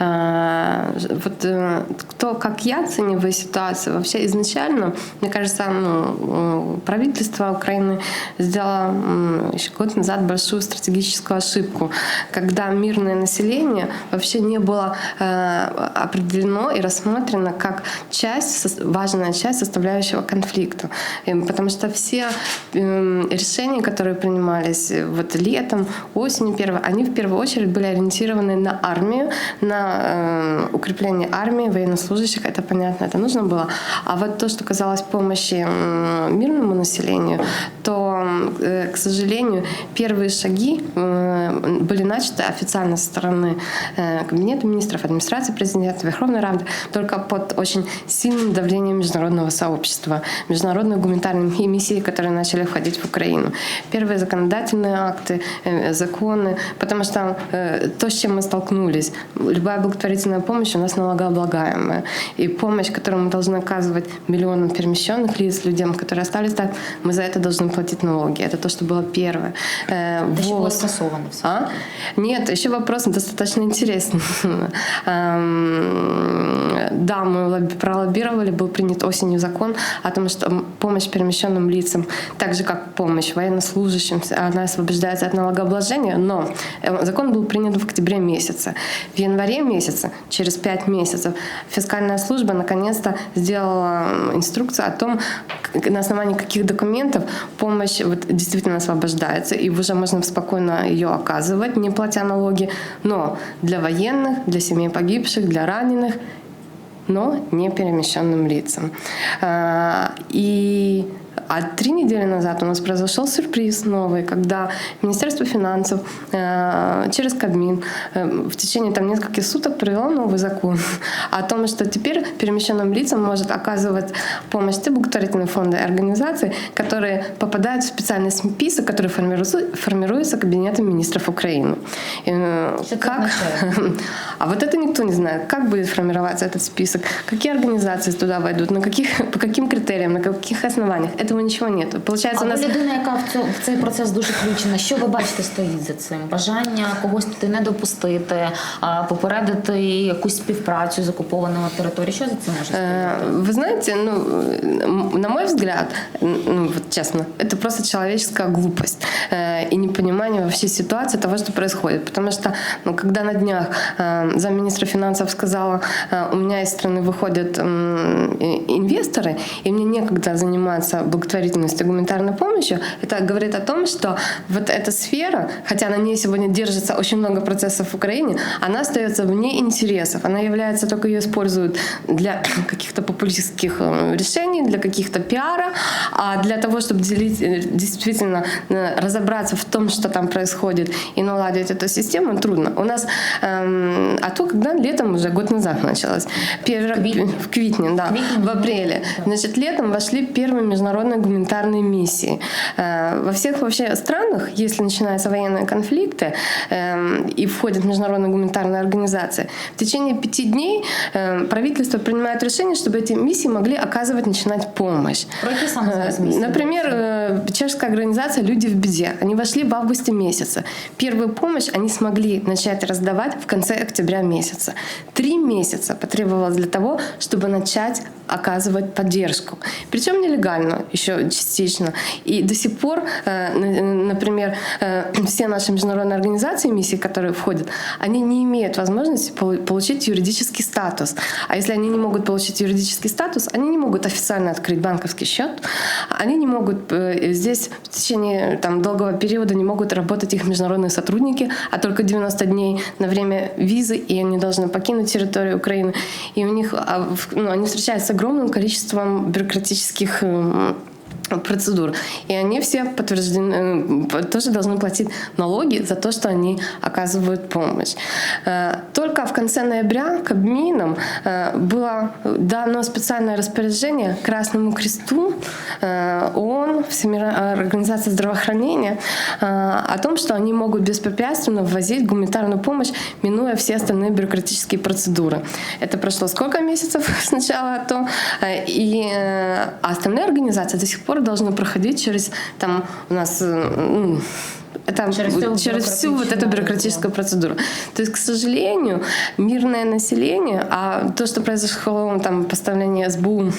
А, вот э, кто, как я оцениваю ситуацию, вообще изначально, мне кажется, ну, правительство Украины сделало еще год назад большую стратегическую ошибку, когда мирное население вообще не было э, определено и рассмотрено как часть, важная часть составляющего конфликта. Потому что все решения, которые принимались вот летом, осенью первого, они в первую очередь были ориентированы на армию, на э, укрепление армии, военнослужащих, это понятно, это нужно было. А вот то, что казалось помощи мирному населению, то, э, к сожалению, первые шаги э, были начаты официально со стороны э, Кабинета министров, администрации президента, Верховной Рады, только под очень сильным давлением международного сообщества, международных гуманитарных миссий, которые начали входить в Украину. Первые законодательные акты, законы, потому что то, с чем мы столкнулись, любая благотворительная помощь у нас налогооблагаемая. И помощь, которую мы должны оказывать миллионам перемещенных лиц, людям, которые остались так, мы за это должны платить налоги. Это то, что было первое. Э, еще было скасовано все. А? Нет, еще вопрос достаточно интересный. Да, мы пролоббировали, был принят осенью закон о том, что помощь перемещенным лицам, так же как помощь военнослужащим, она освобождается от налогообложения, но э, закон был принят в октябре месяце. В январе месяце, через пять месяцев, фискальная служба наконец-то сделала инструкцию о том, на основании каких документов помощь вот действительно освобождается, и уже можно спокойно ее оказывать, не платя налоги, но для военных, для семей погибших, для раненых но не перемещенным лицам. А, и а три недели назад у нас произошел сюрприз новый, когда Министерство финансов э, через Кабмин э, в течение там, нескольких суток провело новый закон о том, что теперь перемещенным лицам может оказывать помощь те благотворительные фонды и организации, которые попадают в специальный список, который формируется, формируется Кабинетом министров Украины. Э, что как? А вот это никто не знает. Как будет формироваться этот список? Какие организации туда войдут? На каких, по каким критериям? На каких основаниях? Это этого нічого нет. Получається, а у нас... людина, яка в, цю, в цей процес дуже включена, що ви бачите стоїть за цим? Бажання когось туди не допустити, попередити якусь співпрацю з окупованими територіями? Що за цим може стоїти? Вы знаете, ну, на мой взгляд, ну, вот честно, это просто человеческая глупость э, и непонимание вообще ситуации того, что происходит. Потому что, ну, когда на днях э, замминистра финансов сказала, э, у меня из страны выходят инвесторы, и мне некогда заниматься благотворительностью, гуманитарной помощью, это говорит о том, что вот эта сфера, хотя на ней сегодня держится очень много процессов в Украине, она остается вне интересов. Она является, только ее используют для каких-то популистских э, решений, для каких-то пиара, а для того, чтобы делить, э, действительно э, разобраться в том, что там происходит и наладить эту систему, трудно. У нас, эм, а то, когда летом уже год назад началось, Пер... в Квитне, да, в апреле, значит, летом вошли первые международные гуманитарной миссии. Э, во всех вообще странах, если начинаются военные конфликты эм, и входит международная гуманитарная организация, в течение пяти дней эм, правительство принимает решение, чтобы эти миссии могли оказывать, начинать помощь. Э, например, чешская организация «Люди в беде». Они вошли в августе месяца. Первую помощь они смогли начать раздавать в конце октября месяца. Три месяца потребовалось для того, чтобы начать оказывать поддержку. Причем нелегально еще частично. И до сих пор, э, например, э, все наши международные организации, миссии, которые входят, они не имеют возможности получить юридический статус. А если они не могут получить юридический статус, они не могут официально открыть банковский счет, они не могут э, здесь в течение там, долгого периода не могут работать их международные сотрудники, а только 90 дней на время визы, и они должны покинуть территорию Украины. И у них а, ну, они встречаются огромным количеством бюрократических процедур. И они все подтверждены, э, тоже должны платить налоги за то, что они оказывают помощь. Э, только в конце ноября Кабмином э, было дано специальное распоряжение Красному Кресту, ООН, Всемирная организация здравоохранения, о том, что они могут беспрепятственно ввозить гуманитарную помощь, минуя все остальные бюрократические процедуры. Это прошло сколько месяцев сначала, то и остальные организации до сих пор должны проходить через там у нас ну, Это Через всю через всю вот эту бюрократическую процедуру. То есть, к сожалению, мирное население, а то, что произошло там поставление СБУ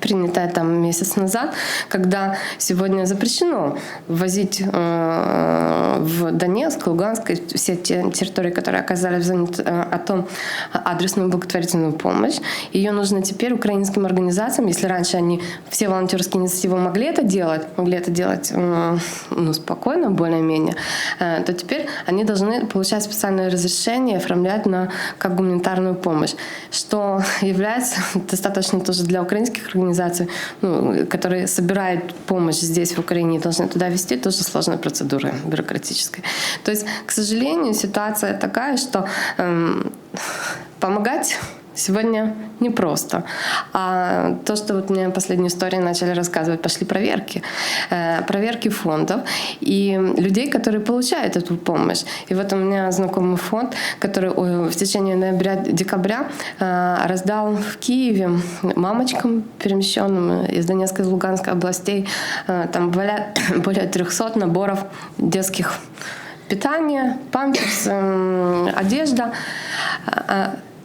принятое там месяц назад, когда сегодня запрещено ввозить э, в Донецк, Луганск, все те территории, которые оказались в зоне э, АТО, адресную благотворительную помощь. Ее нужно теперь украинским организациям, если раньше они все волонтерские инициативы могли это делать, могли это делать э, ну, спокойно, более-менее, э, то теперь они должны получать специальное разрешение, оформлять на как гуманитарную помощь, что является достаточно тоже для украинских организаций, ну, которые собирают помощь здесь, в Украине, должны туда вести, тоже сложная процедура бюрократическая. То есть, к сожалению, ситуация такая, что эм, помогать сегодня непросто. А то, что вот мне последнюю историю начали рассказывать, пошли проверки. Э, проверки фондов и людей, которые получают эту помощь. И вот у меня знакомый фонд, который в течение ноября-декабря э, раздал в Киеве мамочкам, перемещенным из Донецкой и Луганской областей, э, там более, более 300 наборов детских питания, памперс, одежда.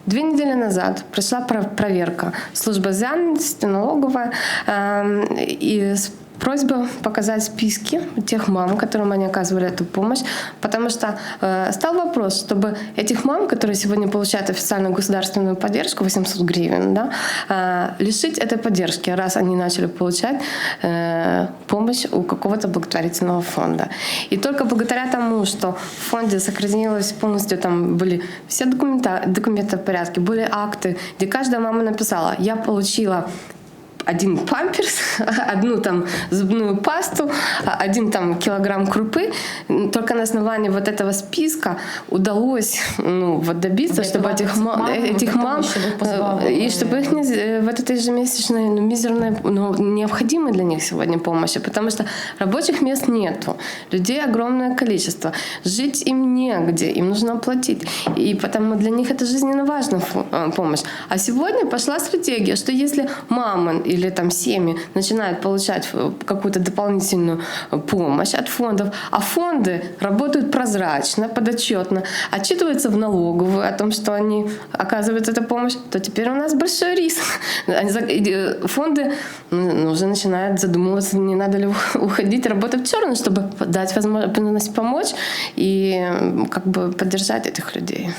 Две недели назад пришла про- проверка. Службы занятости, налоговая, эм, и просьба показать списки тех мам, которым они оказывали эту помощь, потому что э, стал вопрос, чтобы этих мам, которые сегодня получают официальную государственную поддержку 800 гривен, да, э, лишить этой поддержки, раз они начали получать э, помощь у какого-то благотворительного фонда. И только благодаря тому, что в фонде сохранилось полностью, там были все документа, документы в порядке, были акты, где каждая мама написала, я получила один памперс, одну там зубную пасту, один там килограмм крупы. Только на основании вот этого списка удалось ну, вот добиться, чтобы этих, мам, этих для того, мам, э, и чтобы их не, э, вот этой ежемесячной, ну, мизерной, ну, необходимой для них сегодня помощи, потому что рабочих мест нету, людей огромное количество, жить им негде, им нужно платить, и потому для них это жизненно важная э, помощь. А сегодня пошла стратегия, что если мамы или там семьи начинают получать э, какую-то дополнительную помощь от фондов, а фонды работают прозрачно, подотчетно, отчитываются в налоговую о том, что они оказывают эту помощь, то теперь у нас большой риск. Э, Фонды ну, уже начинают задумываться, не надо ли уходить, работать в черную, чтобы дать возможность помочь и как бы поддержать этих людей.